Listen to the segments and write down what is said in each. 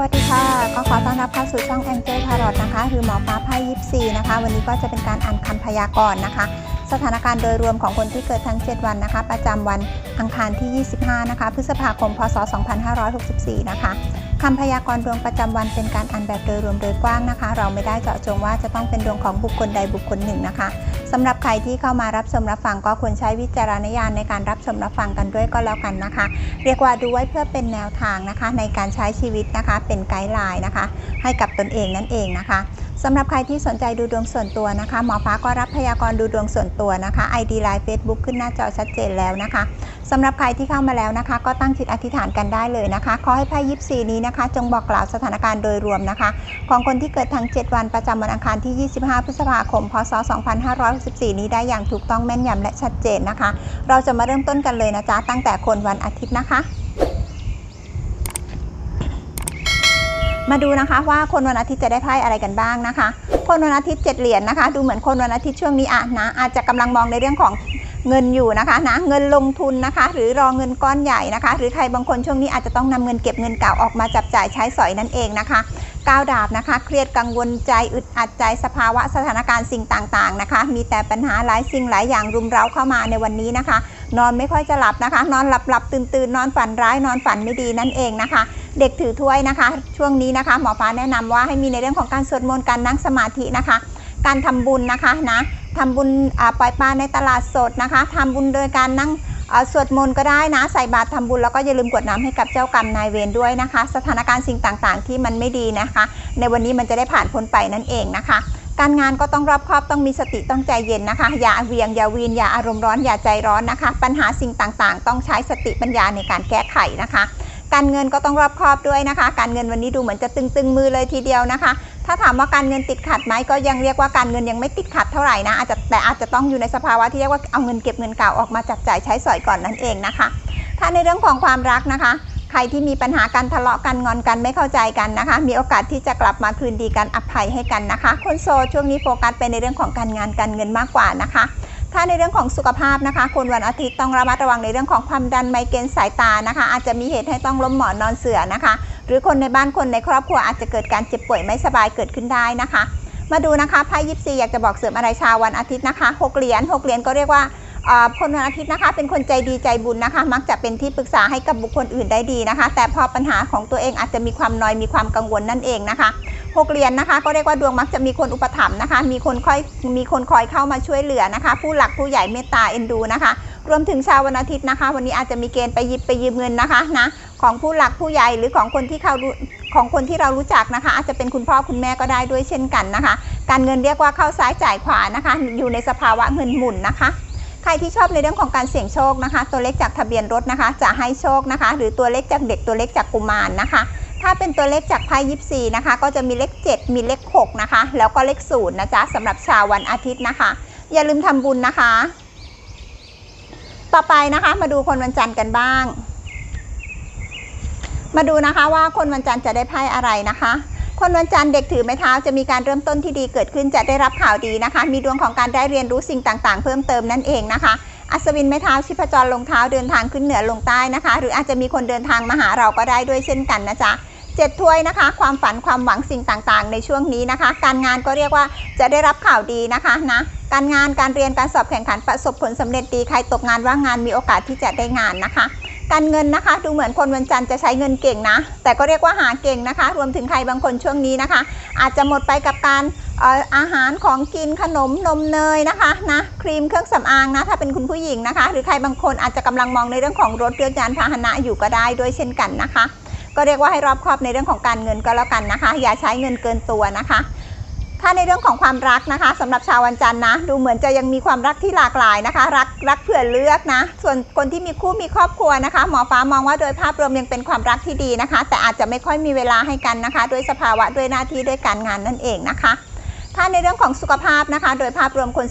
วัสดีค่ะ ก็ขอต้อนรับเข้าสู่ช่องแองเจิลพารอตนะคะ หรือหมอฟ้าไพ่ยิปซีนะคะ วันนี้ก็จะเป็นการอ่านคำพยากรณ์นะคะ สถานการณ์โดยรวมของคนที่เกิดทั้ง 7 วันนะคะ ประจำวันอังคารที่ 25 นะคะ พฤษภาคม พศ 2564 นะคะ คำพยากรณ์ดวงประจำวันเป็นการอ่านแบบโดยรวมโดยกว้างนะคะ เราไม่ได้เจาะจงว่าจะต้องเป็นดวงของบุคคลใดบุคคลหนึ่งนะคะสำหรับใครที่เข้ามารับชมรับฟังก็ควรใช้วิจารณญาณในการรับชมรับฟังกันด้วยก็แล้วกันนะคะ เรียกว่าดูไว้เพื่อเป็นแนวทางนะคะ ในการใช้ชีวิตนะคะ เป็นไกด์ไลน์นะคะ ให้กับตนเองนั่นเองนะคะ สำหรับใครที่สนใจดูดวงส่วนตัวนะคะ หมอฟ้าก็รับพยากรณ์ดูดวงส่วนตัวนะคะ ID Line Facebook ขึ้นหน้าจอชัดเจนแล้วนะคะสำหรับใครที่เข้ามาแล้วนะคะ ก็ตั้งจิตอธิษฐานกันได้เลยนะคะ ขอให้ไพ่ยิปซีนี้นะคะ จงบอกกล่าวสถานการณ์โดยรวมนะคะ ของคนที่เกิดทั้ง 7 วันประจำวันอังคารที่ 25 พฤษภาคม พศ 2564 นี้ได้อย่างถูกต้องแม่นยำและชัดเจนนะคะ เราจะมาเริ่มต้นกันเลยนะจ๊ะตั้งแต่คนวันอาทิตย์นะคะ มาดูนะคะว่าคนวันอาทิตย์จะได้ไพ่อะไรกันบ้างนะคะ คนวันอาทิตย์เจ็ดเหรียญนะคะ ดูเหมือนคนวันอาทิตย์ช่วงนี้อะนะอาจจะกำลังมองในเรื่องของเงินอยู่นะคะนะเงินลงทุนนะคะ หรือรอเงินก้อนใหญ่นะคะ หรือใครบางคนช่วงนี้อาจจะต้องนำเงินเก็บเงินเก่าออกมาจับจ่ายใช้สอยนั่นเองนะคะ ก้าวดาบนะคะ เครียดกังวลใจอึดอัดใจสภาวะสถานการณ์สิ่งต่างๆนะคะ มีแต่ปัญหาหลายสิ่งหลายอย่างรุมเร้าเข้ามาในวันนี้นะคะ นอนไม่ค่อยจะหลับนะคะ นอนหลับหลับตื่นตื่นนอนฝันร้ายนอนฝันไม่ดีนั่นเองนะคะ เด็กถือถ้วยนะคะ ช่วงนี้นะคะหมอฟ้าแนะนำว่าให้มีในเรื่องของการสวดมนต์การนั่งสมาธินะคะ การทำบุญนะคะนะทำบุญปล่อยปลาในตลาดสดนะคะทำบุญโดยการนั่ง สวดมนต์ก็ได้นะใส่บาตรทำบุญแล้วก็อย่าลืมกวดน้ำให้กับเจ้ากรรมนายเวรด้วยนะคะ สถานการณ์สิ่งต่างๆ ที่มันไม่ดีนะคะ ในวันนี้มันจะได้ผ่านพ้นไปนั่นเองนะคะ การงานก็ต้องรอบคอบต้องมีสติต้องใจเย็นนะคะ อย่าเวียงอย่าวีนอย่าอารมณ์ร้อนอย่าใจร้อนนะคะ ปัญหาสิ่งต่างๆ ต้องใช้สติปัญญาในการแก้ไขนะคะการเงินก็ต้องรอบคอบด้วยนะคะ การเงินวันนี้ดูเหมือนจะตึงๆมือเลยทีเดียวนะคะ ถ้าถามว่าการเงินติดขัดไหมก็ยังเรียกว่าการเงินยังไม่ติดขัดเท่าไหร่นะอาจจะแต่อาจจะต้องอยู่ในสภาวะที่เรียกว่าเอาเงินเก็บเงินเก่าออกมาจับจ่ายใช้สอยก่อนนั่นเองนะคะ ถ้าในเรื่องของความรักนะคะ ใครที่มีปัญหาการทะเลาะกันงอนกันไม่เข้าใจกันนะคะ มีโอกาสที่จะกลับมาคืนดีกันอภัยให้กันนะคะ คนโซช่วงนี้โฟกัสไปในเรื่องของการงานการเงินมากกว่านะคะ ถ้าในเรื่องของสุขภาพนะคะคนวันอาทิตย์ต้องระมัดระวังในเรื่องของความดันไมเกรนสายตานะคะ อาจจะมีเหตุให้ต้องล้มหมอนนอนเสื่อนะคะ หรือคนในบ้านคนในครอบครัวอาจจะเกิดการเจ็บป่วยไม่สบายเกิดขึ้นได้นะคะ มาดูนะคะไพ่ยิปซีอยากจะบอกเสริมอะไรชาววันอาทิตย์นะคะหกเหรียญหกเหรียญก็เรียกว่าอ่อคนวันอาทิตย์นะคะเป็นคนใจดีใจบุญนะคะ มักจะเป็นที่ปรึกษาให้กับบุคคลอื่นได้ดีนะคะ แต่พอปัญหาของตัวเองอาจจะมีความนอยมีความกังวลนั่นเองนะคะ หกเหรียญนะคะ ก็เรียกว่าดวงมักจะมีคนอุปถัมภ์นะคะ มีคนคอยมีคนคอยเข้ามาช่วยเหลือนะคะ ผู้หลักผู้ใหญ่เมตตาเอ็นดูนะคะรวมถึงชาววันอาทิตย์นะคะ วันนี้อาจจะมีเกณฑ์ไปหยิบไปยืมเงินนะคะนะของผู้หลักผู้ใหญ่หรือของคนที่เขาดูของคนที่เรารู้จักนะคะ อาจจะเป็นคุณพ่อคุณแม่ก็ได้ด้วยเช่นกันนะคะ การเงินเรียกว่าเข้าซ้ายจ่ายขวานะคะ อยู่ในสภาวะเงินหมุนนะคะใครที่ชอบในเรื่องของการเสี่ยงโชคนะคะ ตัวเลขจากทะเบียนรถนะคะ จะให้โชคนะคะ หรือตัวเลขจากเด็กตัวเลขจากกุมารนะคะ ถ้าเป็นตัวเลขจากไพ่ยิปซีนะคะ ก็จะมีเลข 7 มีเลข 6 นะคะ แล้วก็เลข0นะจ๊ะสำหรับชาววันอาทิตย์นะคะ อย่าลืมทำบุญนะคะ ต่อไปนะคะมาดูคนวันจันทร์กันบ้าง มาดูนะคะว่าคนวันจันทร์จะได้ไพ่อะไรนะคะคนวันจันทร์เด็กถือไม้เท้าจะมีการเริ่มต้นที่ดีเกิดขึ้นจะได้รับข่าวดีนะคะ มีดวงของการได้เรียนรู้สิ่งต่างๆ เพิ่มเติมนั่นเองนะคะ อัศวินไม้เท้าชิพจรลงเท้าเดินทางขึ้นเหนือลงใต้นะคะ หรืออาจจะมีคนเดินทางมาหาเราก็ได้ด้วยเช่นกันนะจ๊ะ เจ็ดถ้วยนะคะ ความฝันความหวังสิ่งต่างๆ ในช่วงนี้นะคะ การงานก็เรียกว่าจะได้รับข่าวดีนะคะนะการงานการเรียนการสอบแข่งขันประสบผลสำเร็จดีใครตกงานว่างงานมีโอกาสที่จะได้งานนะคะการเงินนะคะดูเหมือนคนวันจันทร์จะใช้เงินเก่งนะ แต่ก็เรียกว่าหาเก่งนะคะ รวมถึงใครบางคนช่วงนี้นะคะ อาจจะหมดไปกับการอาหารของกินขนมนมเนยนะคะนะครีมเครื่องสำอางนะถ้าเป็นคุณผู้หญิงนะคะ หรือใครบางคนอาจจะกำลังมองในเรื่องของรถเรือยานพาหนะอยู่ก็ได้ด้วยเช่นกันนะคะ ก็เรียกว่าให้รอบคอบในเรื่องของการเงินก็แล้วกันนะคะ อย่าใช้เงินเกินตัวนะคะ ถ้าในเรื่องของความรักนะคะสำหรับชาววันจันทร์นะ ดูเหมือนจะยังมีความรักที่หลากหลายนะคะ รักรักเผื่อเลือกนะ ส่วนคนที่มีคู่มีครอบครัวนะคะ หมอฟ้ามองว่าโดยภาพรวมยังเป็นความรักที่ดีนะคะ แต่อาจจะไม่ค่อยมีเวลาให้กันนะคะ ด้วยสภาวะด้วยหน้าที่ด้วยการงานนั่นเองนะคะ ถ้าในเรื่องของสุขภาพนะคะ โดยภาพรวมคน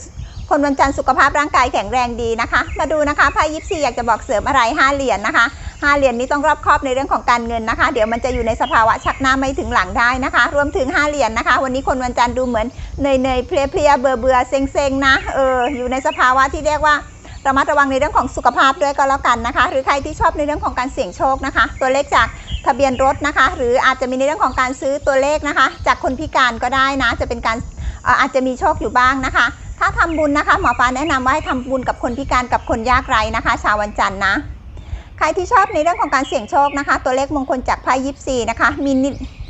คนวันจันทร์สุขภาพร่างกายแข็งแรงดีนะคะ มาดูนะคะไพ่ยิปซีอยากจะบอกเสริมอะไรห้าเหรียญนะคะ ห้าเหรียญนี้ต้องรอบคอบในเรื่องของการเงินนะคะ เดี๋ยวมันจะอยู่ในสภาวะชักหน้าไม่ถึงหลังได้นะคะ รวมถึงห้าเหรียญนะคะ วันนี้คนวันจันทร์ดูเหมือนเนยเนยเพลียเพลียเบื่อเบื่อเซ็งเซ็งนะเอออยู่ในสภาวะที่เรียกว่าระมัดระวังในเรื่องของสุขภาพด้วยก็แล้วกันนะคะ หรือใครที่ชอบในเรื่องของการเสี่ยงโชคนะคะ ตัวเลขจากทะเบียนรถนะคะ หรืออาจจะมีในเรื่องของการซื้อตัวเลขนะคะ จากคนพิการก็ได้นะ จะเป็นการอาจจะมีโชคอยู่บ้างนะคะ ถ้าทำบุญนะคะ หมอฟ้าแนะนำว่าให้ทำบุญกับคนพิการกับคนยากไร้นะคะ ชาววันจันทร์นะ ใครที่ชอบในเรื่องของการเสี่ยงโชคนะคะ ตัวเลขมงคลจากไพ่ยิปซีนะคะ มี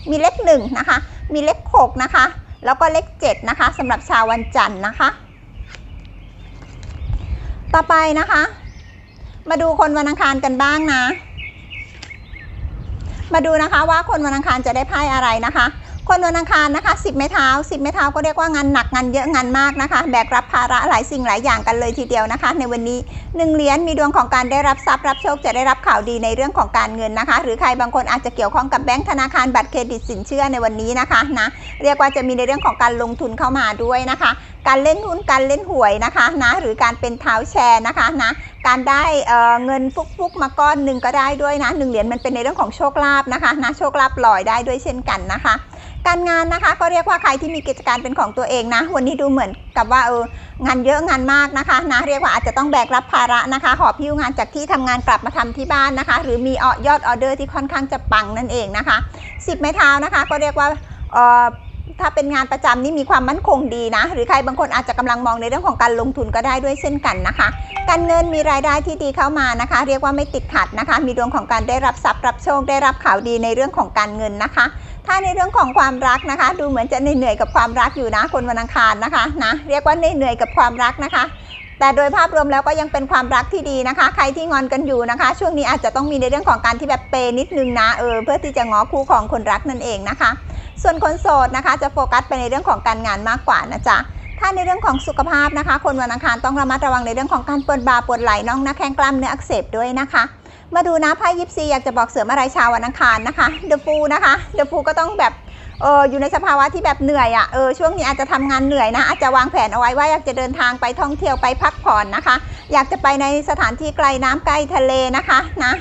มีเลขหนึ่งนะคะ มีเลขหกนะคะ แล้วก็เลขเจ็ดนะคะสำหรับชาววันจันทร์นะคะ ต่อไปนะคะ มาดูคนวันอังคารกันบ้างนะ มาดูนะคะว่าคนวันอังคารจะได้ไพ่อะไรนะคะ คนวันอังคารนะคะ10ไม้เท้า10ไม้เท้าก็เรียกว่างานหนักงานเยอะงานมากนะคะ แบกรับภาระหลายสิ่งหลายอย่างกันเลยทีเดียวนะคะ ในวันนี้หนึ่งเหรียญมีดวงของการได้รับทรัพย์รับโชคจะได้รับข่าวดีในเรื่องของการเงินนะคะ หรือใครบางคนอาจจะเกี่ยวข้องกับแบงก์ธนาคารบัตรเครดิตสินเชื่อในวันนี้นะคะนะเรียกว่าจะมีในเรื่องของการลงทุนเข้ามาด้วยนะคะ การเล่นหุ้นการเล่นหวยนะคะนะหรือการเป็นเท้าแชร์นะคะนะการได้เอ่อเงินฟุกๆมาก้อนหนึ่งก็ได้ด้วยนะหนึ่งเหรียญมันเป็นในเรื่องของโชคลาภนะคะนะโชคลาภลอยได้ด้วยเช่นกันนะคะ การงานนะคะก็เรียกว่าใครที่มีกิจการเป็นของตัวเองนะ วันนี้ดูเหมือนกับว่าเอองานเยอะงานมากนะคะนะเรียกว่าอาจจะต้องแบกรับภาระนะคะหอบพิ้วงานจากที่ทำงานกลับมาทำที่บ้านนะคะ หรือมีออยอดออเดอร์ที่ค่อนข้างจะปังนั่นเองนะคะ10ไม้เท้านะคะ ก็เรียกว่าเอ่อถ้าเป็นงานประจำนี่มีความมั่นคงดีนะ หรือใครบางคนอาจจะกำลังมองในเรื่องของการลงทุนก็ได้ด้วยเช่นกันนะคะ การเงินมีรายได้ที่ดีเข้ามานะคะ เรียกว่าไม่ติดขัดนะคะ มีดวงของการได้รับทรัพย์รับโชคได้รับข่าวดีในเรื่องของการเงินนะคะ ถ้าในเรื่องของความรักนะคะ ดูเหมือนจะเหนื่อยกับความรักอยู่นะ คนวันอังคารนะคะนะเรียกว่าเหนื่อยกับความรักนะคะ แต่โดยภาพรวมแล้วก็ยังเป็นความรักที่ดีนะคะ ใครที่งอนกันอยู่นะคะ ช่วงนี้อาจจะต้องมีในเรื่องของการที่แบบเปย์นิดนึงนะเออเพื่อที่จะง้อคู่ของคนรักนั่นเองนะคะ ส่วนคนโสดนะคะ จะโฟกัสไปในเรื่องของการงานมากกว่านะจ๊ะถ้าในเรื่องของสุขภาพนะคะ คนวันอังคารต้องระมัดระวังในเรื่องของการปวดบ่าปวดไหล่น่องหน้าแข้งกล้ามเนื้ออักเสบด้วยนะคะ มาดูนะไพ่ยิปซีอยากจะบอกเสริมอะไรชาววันอังคารนะคะเดอะฟูนะคะเดอะฟูก็ต้องแบบเอออยู่ในสภาวะที่แบบเหนื่อยอะ่ะเออช่วงนี้อาจจะทำงานเหนื่อยนะอาจจะวางแผนเอาไว้ว่าอยากจะเดินทางไปท่องเที่ยวไปพักผ่อนนะคะ อยากจะไปในสถานที่ไกลน้ำใกล้ทะเลนะคะนะ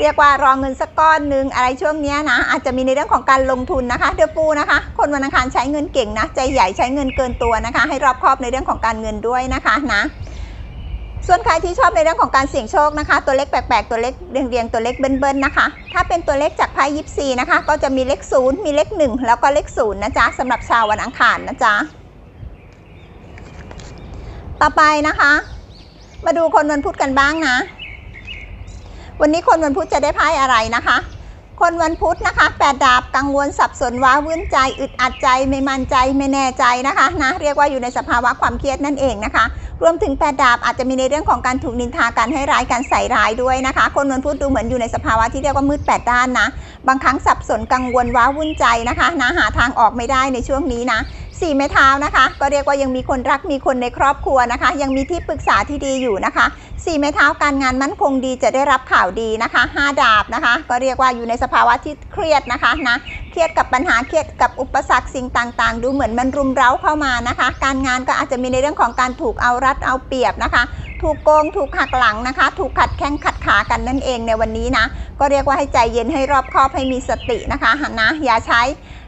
เรียกว่ารองเงินสักก้อนหนึ่งอะไรช่วงนี้นะ อาจจะมีในเรื่องของการลงทุนนะคะเดอะฟูนะคะ คนวันอังคารใช้เงินเก่งนะ ใจใหญ่ใช้เงินเกินตัวนะคะ ให้รอบคอบในเรื่องของการเงินด้วยนะคะนะ ส่วนใครที่ชอบในเรื่องของการเสี่ยงโชคนะคะ ตัวเลขแปลกๆ ตัวเลขเรียงๆ ตัวเลขเบิ้ลๆนะคะ ถ้าเป็นตัวเลขจากไพ่ยิปซีนะคะ ก็จะมีเลขศูนย์มีเลขหนึ่งแล้วก็เลขศูนย์นะจ๊ะสำหรับชาววันอังคารนะจ๊ะต่อไปนะคะ มาดูคนวันพุธกันบ้างนะ วันนี้คนวันพุธจะได้ไพ่อะไรนะคะ คนวันพุธนะคะแปดดาบกังวลสับสนว้าวุ่นใจ อึดอัดใจไม่มั่นใจไม่แน่ใจนะคะนะเรียกว่าอยู่ในสภาวะความเครียดนั่นเองนะคะ รวมถึงแปดดาบอาจจะมีในเรื่องของการถูกนินทาการให้ร้ายการใส่ร้ายด้วยนะคะ คนวันพุธดูเหมือนอยู่ในสภาวะที่เรียกว่ามืดแปดด้านนะบางครั้งสับสนกังวลว้าวุ่นใจนะคะนะหาทางออกไม่ได้ในช่วงนี้นะสี่ไม้เท้านะคะ ก็เรียกว่ายังมีคนรักมีคนในครอบครัวนะคะ ยังมีที่ปรึกษาที่ดีอยู่นะคะสี่ไม้เท้าการงานมั่นคงดีจะได้รับข่าวดีนะคะห้าดาบนะคะ ก็เรียกว่าอยู่ในสภาวะที่เครียดนะคะนะเครียดกับปัญหาเครียดกับอุปสรรคสิ่งต่างๆ ดูเหมือนมันรุมเร้าเข้ามานะคะ การงานก็อาจจะมีในเรื่องของการถูกเอารัดเอาเปรียบนะคะถูกโกงถูกหักหลังนะคะ ถูกขัดแข้งขัดขากันนั่นเองในวันนี้นะ ก็เรียกว่าให้ใจเย็นให้รอบคอบให้มีสตินะคะนะอย่าใช้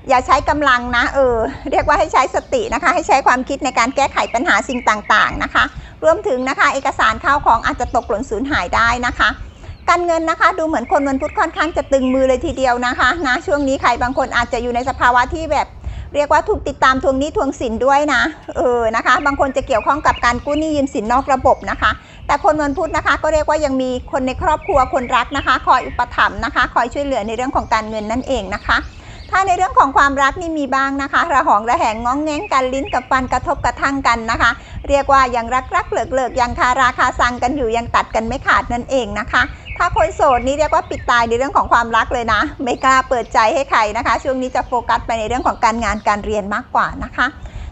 อย่าใช้กำลังนะเออเรียกว่าให้ใช้สตินะคะ ให้ใช้ความคิดในการแก้ไขปัญหาสิ่งต่างๆนะคะ รวมถึงนะคะ เอกสารข้าวของอาจจะตกหล่นสูญหายได้นะคะการเงินนะคะดูเหมือนคนวันพุธค่อนข้างจะตึงมือเลยทีเดียวนะคะนะช่วงนี้ใครบางคนอาจจะอยู่ในสภาวะที่แบบ เรียกว่าถูกติดตามทวงหนี้ทวงสินด้วยนะเออนะคะ บางคนจะเกี่ยวข้องกับการกู้หนี้ยืมสินนอกระบบนะคะ แต่คนวันพุธนะคะ ก็เรียกว่ายังมีคนในครอบครัวคนรักนะคะ คอยอุปถัมภ์นะคะ คอยช่วยเหลือในเรื่องของการเงินนั่นเองนะคะ ถ้าในเรื่องของความรักนี่มีบ้างนะคะ ระหองระแหงง้องแง้งกันลิ้นกับฟันกระทบกระทั่งกันนะคะ เรียกว่ายังรักรักเลิกเลิกยังคาราคาซังกันอยู่ยังตัดกันไม่ขาดนั่นเองนะคะ ถ้าคนโสดนี่เรียกว่าปิดตายในเรื่องของความรักเลยนะ ไม่กล้าเปิดใจให้ใครนะคะ ช่วงนี้จะโฟกัสไปในเรื่องของการงานการเรียนมากกว่านะคะ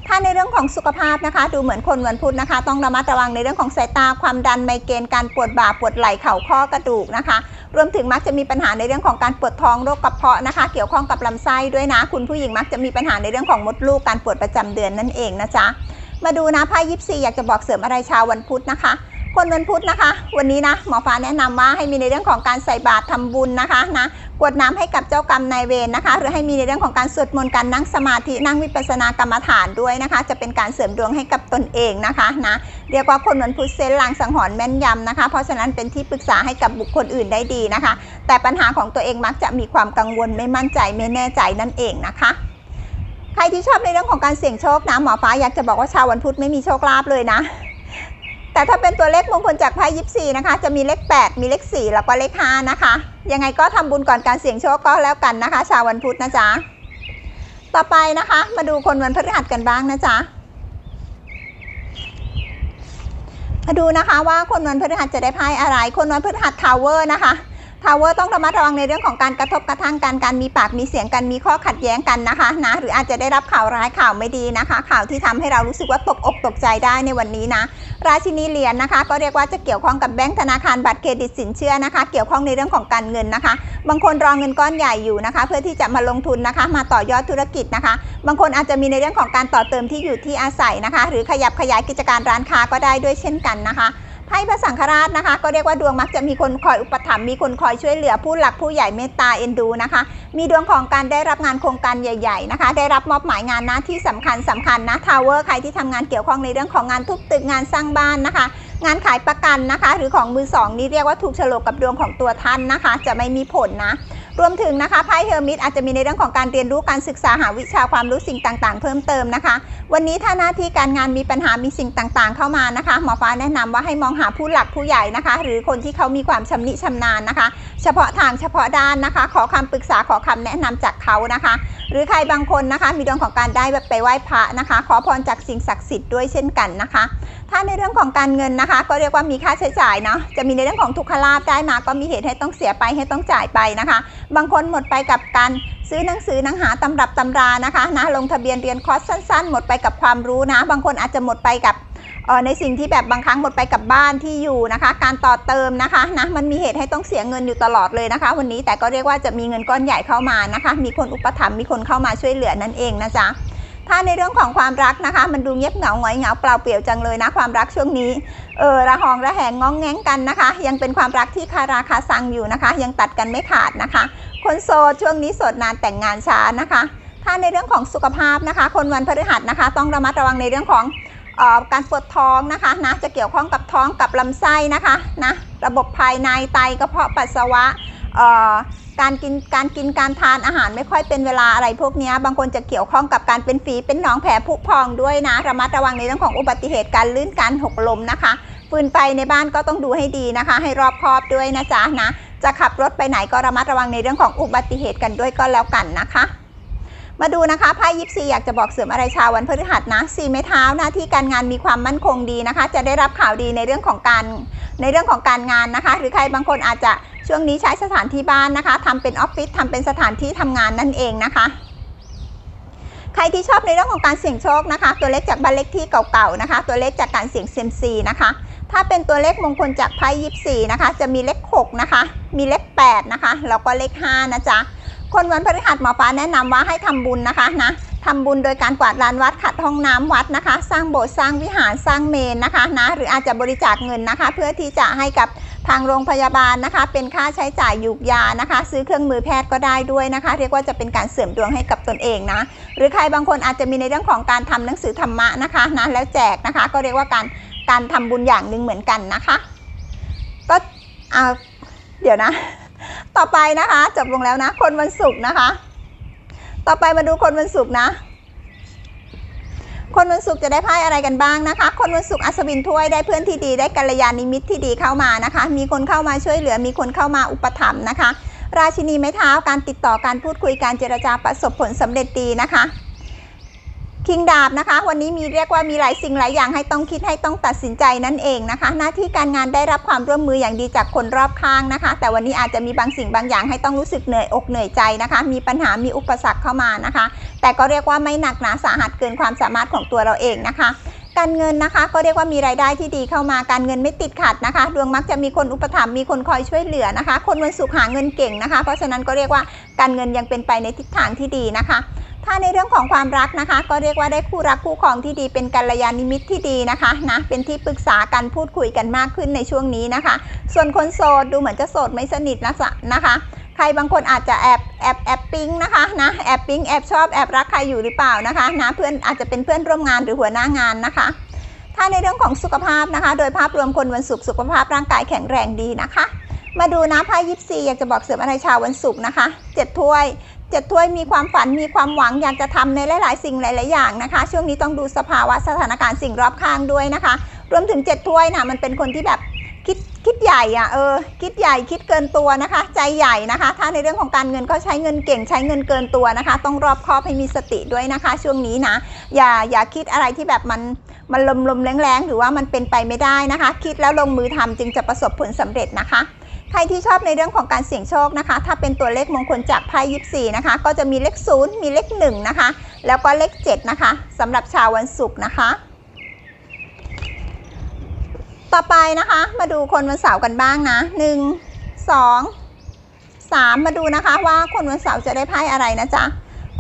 ถ้าในเรื่องของสุขภาพนะคะ ดูเหมือนคนวันพุธนะคะ ต้องระมัดระวังในเรื่องของสายตาความดันไมเกรนการปวดบ่าปวดไหล่เข่าข้อกระดูกนะคะ รวมถึงมักจะมีปัญหาในเรื่องของการปวดท้องโรคกระเพาะนะคะ เกี่ยวข้องกับลำไส้ด้วยนะ คุณผู้หญิงมักจะมีปัญหาในเรื่องของมดลูกการปวดประจำเดือนนั่นเองนะจ๊ะมาดูนะไพ่ยิปซีอยากจะบอกเสริมอะไรชาววันพุธนะคะ คนวันพุธนะคะ วันนี้นะหมอฟ้าแนะนำว่าให้มีในเรื่องของการใส่บาตรทำบุญนะคะนะกรวดน้ำให้กับเจ้ากรรมนายเวรนะคะ หรือให้มีในเรื่องของการสวดมนต์การนั่งสมาธินั่งวิปัสสนากรรมฐานด้วยนะคะ จะเป็นการเสริมดวงให้กับตนเองนะคะนะเรียกว่าคนวันพุธเซนลางสังหรณ์แม่นยำนะคะ เพราะฉะนั้นเป็นที่ปรึกษาให้กับบุคคลอื่นได้ดีนะคะ แต่ปัญหาของตัวเองมักจะมีความกังวลไม่มั่นใจไม่แน่ใจนั่นเองนะคะใครที่ชอบในเรื่องของการเสี่ยงโชคนะหมอฟ้าอยากจะบอกว่าชาววันพุธไม่มีโชคลาภเลยนะ แต่ถ้าเป็นตัวเลขมงคลจากไพ่ยิปซีนะคะ จะมีเลข 8 มีเลข 4 แล้วก็เลข 5 นะคะ ยังไงก็ทำบุญก่อนการเสี่ยงโชคก็แล้วกันนะคะ ชาววันพุธนะจ๊ะ ต่อไปนะคะ มาดูคนวันพฤหัสกันบ้างนะจ๊ะ มาดูนะคะว่าคนวันพฤหัสจะได้ไพ่อะไร คนวันพฤหัสทาวเวอร์นะคะ ทาวเวอร์ต้องระมัดระวังในเรื่องของการกระทบกระทั่งกันการมีปากมีเสียงกันมีข้อขัดแย้งกันนะคะนะหรืออาจจะได้รับข่าวร้ายข่าวไม่ดีนะคะ ข่าวที่ทำให้เรารู้สึกว่าตกอกตกใจได้ในวันนี้นะราชินีเหรียญนะคะ ก็เรียกว่าจะเกี่ยวข้องกับแบงก์ธนาคารบัตรเครดิตสินเชื่อนะคะ เกี่ยวข้องในเรื่องของการเงินนะคะ บางคนรอเงินก้อนใหญ่อยู่นะคะ เพื่อที่จะมาลงทุนนะคะ มาต่อยอดธุรกิจนะคะ บางคนอาจจะมีในเรื่องของการต่อเติมที่อยู่ที่อาศัยนะคะ หรือขยับขยายกิจการร้านค้าก็ได้ด้วยเช่นกันนะคะ ให้พระสังฆราชนะคะ ก็เรียกว่าดวงมักจะมีคนคอยอุปถัมภ์มีคนคอยช่วยเหลือผู้หลักผู้ใหญ่เมตตาเอ็นดูนะคะ มีดวงของการได้รับงานโครงการใหญ่ ๆนะคะ ได้รับมอบหมายงานหน้าที่สำคัญสำคัญนะทาวเวอร์ใครที่ทำงานเกี่ยวข้องในเรื่องของงานทุบตึกงานสร้างบ้านนะคะ งานขายประกันนะคะ หรือของมือสองนี่เรียกว่าถูกฉลกกับดวงของตัวท่านนะคะ จะไม่มีผลนะ รวมถึงนะคะไพ่เฮอร์มิตอาจจะมีในเรื่องของการเรียนรู้การศึกษาหาวิชาความรู้สิ่งต่างๆ เพิ่มเติมนะคะ วันนี้ถ้าหน้าที่การงานมีปัญหามีสิ่งต่างๆ เข้ามานะคะหมอฟ้าแนะนำว่าให้มองหาผู้หลักผู้ใหญ่นะคะ หรือคนที่เขามีความชำนิชำนาญนะคะ เฉพาะทางเฉพาะด้านนะคะ ขอคำปรึกษาขอคำแนะนำจากเขานะคะ หรือใครบางคนนะคะ มีดวงของการได้แบบไปไหว้พระนะคะ ขอพรจากสิ่งศักดิ์สิทธิ์ด้วยเช่นกันนะคะ ถ้าในเรื่องของการเงินนะคะ ก็เรียกว่ามีค่าใช้จ่ายเนาะจะมีในเรื่องของทุกขลาภได้มา ก็มีเหตุให้ต้องเสียไปให้ต้องจ่ายไปนะคะ บางคนหมดไปกับการซื้อหนังสือหนังหาตำรับตำรานะคะนะลงทะเบียนเรียนคอร์สสั้น ๆ หมดไปกับความรู้นะ บางคนอาจจะหมดไปกับในสิ่งที่แบบบางครั้งหมดไปกับบ้านที่อยู่นะคะ การต่อเติมนะคะนะมันมีเหตุให้ต้องเสียเงินอยู่ตลอดเลยนะคะ วันนี้แต่ก็เรียกว่าจะมีเงินก้อนใหญ่เข้ามานะคะ มีคนอุปถัมภ์มีคนเข้ามาช่วยเหลือนั่นเองนะจ๊ะ ถ้าในเรื่องของความรักนะคะ มันดูเงียบเหงาหงอยเหงาเปล่าเปลี่ยวจังเลยนะความรักช่วงนี้เออระหองระแหงง้องแง้งกันนะคะ ยังเป็นความรักที่คาราคาซังอยู่นะคะ ยังตัดกันไม่ขาดนะคะ คนโสดช่วงนี้โสดนานแต่งงานช้านะคะ ถ้าในเรื่องของสุขภาพนะคะ คนวันพฤหัสนะคะ ต้องระมัดระวังในเรื่องของออการปวดท้องนะคะนะจะเกี่ยวข้องกับท้องกับลำไส้นะคะนะระบบภายในไตกระเพาะปัสสาวะ การกินการกินการทานอาหารไม่ค่อยเป็นเวลาอะไรพวกนี้บางคนจะเกี่ยวข้องกับการเป็นฝีเป็นหนองแผลผุพองด้วยนะระมัดระวังในเรื่องของอุบัติเหตุการลื่นการหกล้มนะคะฟืนไปในบ้านก็ต้องดูให้ดีนะคะ ให้รอบคอบด้วยนะจ๊ะนะจะขับรถไปไหนก็ระมัดระวังในเรื่องของอุบัติเหตุกันด้วยก็แล้วกันนะคะ มาดูนะคะไพ่ยิปซีอยากจะบอกเสริมอะไรชาววันพฤหัสนะสี่ไม้เท้าหน้าที่การงานมีความมั่นคงดีนะคะ จะได้รับข่าวดีในเรื่องของการในเรื่องของการงานนะคะ หรือใครบางคนอาจจะช่วงนี้ใช้สถานที่บ้านนะคะทำเป็นออฟฟิศทำเป็นสถานที่ทำงานนั่นเองนะคะใครที่ชอบในเรื่องของการเสี่ยงโชคนะคะ ตัวเลขจากบ้านเลขที่เก่าๆนะคะ ตัวเลขจากการเสี่ยงเซมซีนะคะ ถ้าเป็นตัวเลขมงคลจากไพ่ยิปซีนะคะ จะมีเลข 6 นะคะ มีเลข 8 นะคะ แล้วก็เลข 5 นะจ๊ะ คนวันพฤหัสหมอฟ้าแนะนำว่าให้ทำบุญนะคะนะทำบุญโดยการกวาดลานวัดขัดห้องน้ำวัดนะคะ สร้างโบสถ์สร้างวิหารสร้างเมนนะคะนะหรืออาจจะบริจาคเงินนะคะ เพื่อที่จะให้กับทางโรงพยาบาลนะคะ เป็นค่าใช้จ่ายยูกยานะคะ ซื้อเครื่องมือแพทย์ก็ได้ด้วยนะคะ เรียกว่าจะเป็นการเสริมดวงให้กับตนเองนะ หรือใครบางคนอาจจะมีในเรื่องของการทำหนังสือธรรมะนะคะนะแล้วแจกนะคะ ก็เรียกว่าการการทำบุญอย่างหนึ่งเหมือนกันนะคะ ก็เอาเดี๋ยวนะ ต่อไปนะคะ จบลงแล้วนะ คนวันศุกร์นะคะ ต่อไปมาดูคนวันศุกร์นะ คนวันศุกร์จะได้ไพ่อะไรกันบ้างนะคะ คนวันศุกร์อัศวินถ้วยได้เพื่อนที่ดีได้กัลยาณมิตรที่ดีเข้ามานะคะ มีคนเข้ามาช่วยเหลือ มีคนเข้ามาอุปถัมภ์นะคะ ราชินีไม้เท้าการติดต่อการพูดคุยการเจรจาประสบผลสำเร็จดีนะคะ คิงดาบนะคะ วันนี้มีเรียกว่ามีหลายสิ่งหลายอย่างให้ต้องคิดให้ต้องตัดสินใจนั่นเองนะคะ หน้าที่การงานได้รับความร่วมมืออย่างดีจากคนรอบข้างนะคะ แต่วันนี้อาจจะมีบางสิ่งบางอย่างให้ต้องรู้สึกเหนื่อยอกเหนื่อยใจนะคะ มีปัญหามีอุปสรรคเข้ามานะคะ แต่ก็เรียกว่าไม่หนักหนาสาหัสเกินความสามารถของตัวเราเองนะคะ การเงินนะคะ ก็เรียกว่ามีรายได้ที่ดีเข้ามาการเงินไม่ติดขัดนะคะ ดวงมักจะมีคนอุปถัมภ์มีคนคอยช่วยเหลือนะคะ คนวันศุกร์หาเงินเก่งนะคะ เพราะฉะนั้นก็เรียกว่าการเงินยังเป็นไปในทิศทางที่ดีนะคะถ้าในเรื่องของความรักนะคะ ก็เรียกว่าได้คู่รักคู่ครองที่ดีเป็นกัลยาณมิตรที่ดีนะคะนะเป็นที่ปรึกษากันพูดคุยกันมากขึ้นในช่วงนี้นะคะ ส่วนคนโสดดูเหมือนจะโสดไม่สนิทนะสะนะคะ ใครบางคนอาจจะแอบแอบแอบปิ๊งนะคะนะแอบปิ๊งแอบชอบแอบรักใครอยู่หรือเปล่านะคะนะเพื่อนอาจจะเป็นเพื่อนร่วมงานหรือหัวหน้างานนะคะ ถ้าในเรื่องของสุขภาพนะคะ โดยภาพรวมคนวันศุกร์สุขภาพร่างกายแข็งแรงดีนะคะ มาดูนะไพ่ยิปซีอยากจะบอกเสริมอะไรชาววันศุกร์นะคะเจ็ดถ้วยเจ็ดถ้วยมีความฝันมีความหวังอยากจะทำในหลาย ๆ สิ่งหลาย ๆ อย่างนะคะ ช่วงนี้ต้องดูสภาวะสถานการณ์สิ่งรอบข้างด้วยนะคะ รวมถึงเจ็ดถ้วยนะมันเป็นคนที่แบบ คิดใหญ่อะเออคิดใหญ่คิดเกินตัวนะคะ ใจใหญ่นะคะ ถ้าในเรื่องของการเงินก็ใช้เงินเก่งใช้เงินเกินตัวนะคะ ต้องรอบคอบให้มีสติด้วยนะคะ ช่วงนี้นะอย่าอย่าคิดอะไรที่แบบมันมันลมลมๆแรงๆหรือว่ามันเป็นไปไม่ได้นะคะ คิดแล้วลงมือทำจึงจะประสบผลสำเร็จนะคะใครที่ชอบในเรื่องของการเสี่ยงโชคนะคะ ถ้าเป็นตัวเลขมงคลจากไพ่ยิปซีนะคะ ก็จะมีเลขศูนย์มีเลขหนึ่งนะคะ แล้วก็เลขเจ็ดนะคะสำหรับชาววันศุกร์นะคะ ต่อไปนะคะ มาดูคนวันเสาร์กันบ้างนะหนึ่งสองสามมาดูนะคะว่าคนวันเสาร์จะได้ไพ่อะไรนะจ๊ะ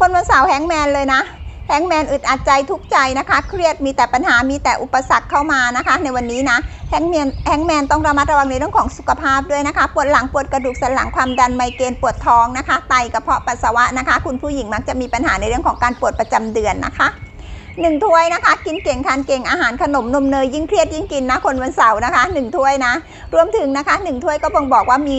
คนวันเสาร์แฮงแมนเลยนะแฮงแมนอึดอัดใจทุกใจนะคะ เครียดมีแต่ปัญหามีแต่อุปสรรคเข้ามานะคะ ในวันนี้นะแฮงแมนแฮงแมนต้องระมัดระวังในเรื่องของสุขภาพด้วยนะคะ ปวดหลังปวดกระดูกสันหลังความดันไมเกรนปวดท้องนะคะ ไตกระเพาะปัสสาวะนะคะ คุณผู้หญิงมักจะมีปัญหาในเรื่องของการปวดประจำเดือนนะคะ หนึ่งถ้วยนะคะ กินเก่งทานเก่งอาหารขนมนมเนยยิ่งเครียดยิ่งกินนะคนวันเสาร์นะคะหนึ่งถ้วยนะรวมถึงนะคะหนึ่งถ้วยก็บ่งบอกว่ามี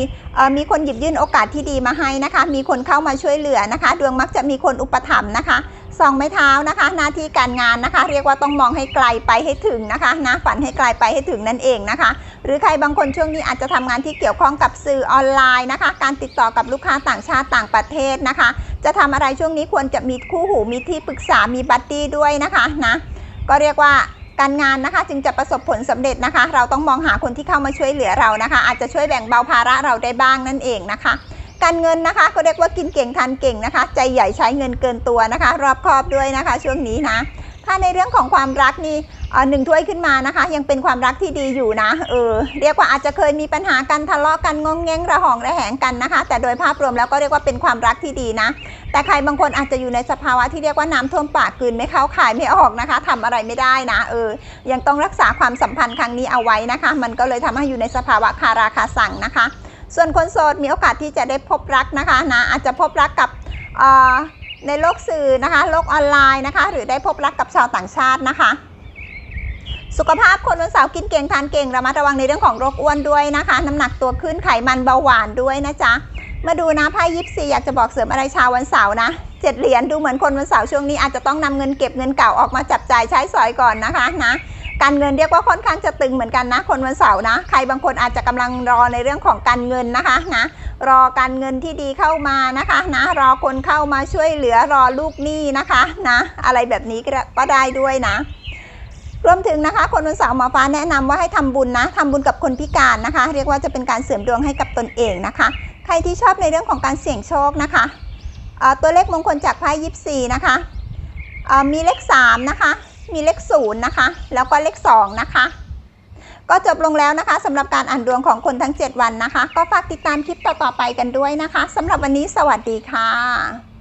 มีคนหยิบยื่นโอกาสที่ดีมาให้นะคะ มีคนเข้ามาช่วยเหลือนะคะ ดวงมักจะมีคนอุปถัมภ์นะคะ สองไม้เท้านะคะ หน้าที่การงานนะคะ เรียกว่าต้องมองให้ไกลไปให้ถึงนะคะนะฝันให้ไกลไปให้ถึงนั่นเองนะคะ หรือใครบางคนช่วงนี้อาจจะทำงานที่เกี่ยวข้องกับสื่อออนไลน์นะคะ การติดต่อกับลูกค้าต่างชาติต่างประเทศนะคะ จะทำอะไรช่วงนี้ควรจะมีคู่หูมีที่ปรึกษามีบัดดี้ด้วยนะคะนะก็เรียกว่าการงานนะคะจึงจะประสบผลสำเร็จนะคะ เราต้องมองหาคนที่เข้ามาช่วยเหลือเรานะคะ อาจจะช่วยแบ่งเบาภาระเราได้บ้างนั่นเองนะคะ การเงินนะคะก็เรียกว่ากินเก่งทานเก่งนะคะ ใจใหญ่ใช้เงินเกินตัวนะคะ รอบคอบด้วยนะคะ ช่วงนี้นะถ้าในเรื่องของความรักนี่อ่อหนึ่งถ้วยขึ้นมานะคะ ยังเป็นความรักที่ดีอยู่นะเออเรียกว่าอาจจะเคยมีปัญหากันทะเลาะกันงองแงงระหองระแหงกันนะคะ แต่โดยภาพรวมแล้วก็เรียกว่าเป็นความรักที่ดีนะ แต่ใครบางคนอาจจะอยู่ในสภาวะที่เรียกว่าน้ำท่วมปากกลืนไม่เข้าขายไม่ออกนะคะทำอะไรไม่ได้นะเออยังต้องรักษาความสัมพันธ์ครั้งนี้เอาไว้นะคะ มันก็เลยทำให้อยู่ในสภาวะคาราคาสั่งนะคะ ส่วนคนโสดมีโอกาสที่จะได้พบรักนะคะนะอาจจะพบรักกับในโลกสื่อนะคะ โลกออนไลน์นะคะ หรือได้พบรักกับชาวต่างชาตินะคะ สุขภาพคนวันเสาร์กินเก่งทานเก่งระมัดระวังในเรื่องของโรคอ้วนด้วยนะคะ น้ำหนักตัวขึ้นไขมันเบาหวานด้วยนะจ๊ะมาดูนะไพ่ยิปซีอยากจะบอกเสริมอะไรชาววันเสาร์นะเจ็ดเหรียญดูเหมือนคนวันเสาร์ช่วงนี้อาจจะต้องนำเงินเก็บเงินเก่าออกมาจับจ่ายใช้สอยก่อนนะคะนะ การเงินเรียกว่าค่อนข้างจะตึงเหมือนกันนะ คนวันเสาร์นะ ใครบางคนอาจจะกำลังรอในเรื่องของการเงินนะคะนะรอการเงินที่ดีเข้ามานะคะนะรอคนเข้ามาช่วยเหลือรอลูกหนี้นะคะนะอะไรแบบนี้ก็ได้ด้วยนะรวมถึงนะคะ คนวันเสาร์หมอฟ้าแนะนำว่าให้ทำบุญนะทำบุญกับคนพิการนะคะ เรียกว่าจะเป็นการเสริมดวงให้กับตนเองนะคะ ใครที่ชอบในเรื่องของการเสี่ยงโชคนะคะตัวเลขมงคลจากไพ่ยิปซีนะคะมีเลข3นะคะ มีเลข0นะคะ แล้วก็เลข2นะคะ ก็จบลงแล้วนะคะสำหรับการอ่านดวงของคนทั้ง 7 วันนะคะ ก็ฝากติดตามคลิปต่อๆไปกันด้วยนะคะสำหรับวันนี้สวัสดีค่ะ